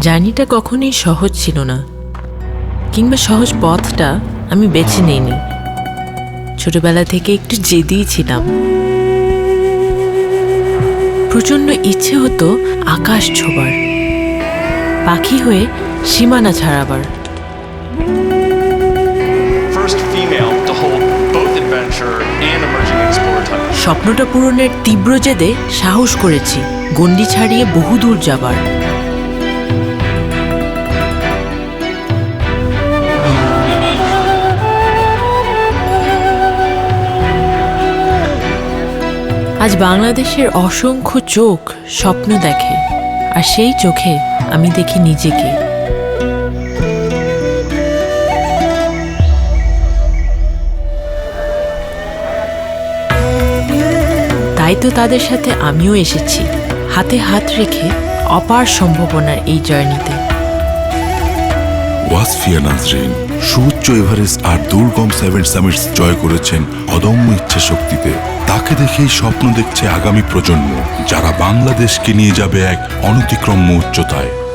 জার্নিটা কখনোই সহজ ছিল না। কিংবা সহজ পথটা আমি বেছে নিইনি। ছোটবেলা থেকে একটু জেদিই ছিলাম। প্রচণ্ড ইচ্ছে হতো আকাশ ছোবার। পাখি হয়ে সীমানা ছাড়াবার. স্বপ্নটা পূরণের তীব্র জেদে সাহস করেছি গণ্ডি ছাড়িয়ে বহুদূর যাবার। আজ বাংলাদেশের অসংখ্য চোখ স্বপ্ন দেখে, আর সেই চোখে আমি দেখি নিজেকে। তাই তো তাদের সাথে আমিও এসেছি, হাতে হাত রেখে অপার সম্ভাবনার এই জার্নিতে। ওয়াসফিয়া নাজরিন সুউচ্চ এভারেস্ট আর দুর্গম সেভেন সামিটস জয় করেছেন অদম্য ইচ্ছা শক্তিতে তাকে দেখেই স্বপ্ন দেখছে আগামী প্রজন্ম, যারা বাংলাদেশকে নিয়ে যাবে এক অনতিক্রম্য উচ্চতায়।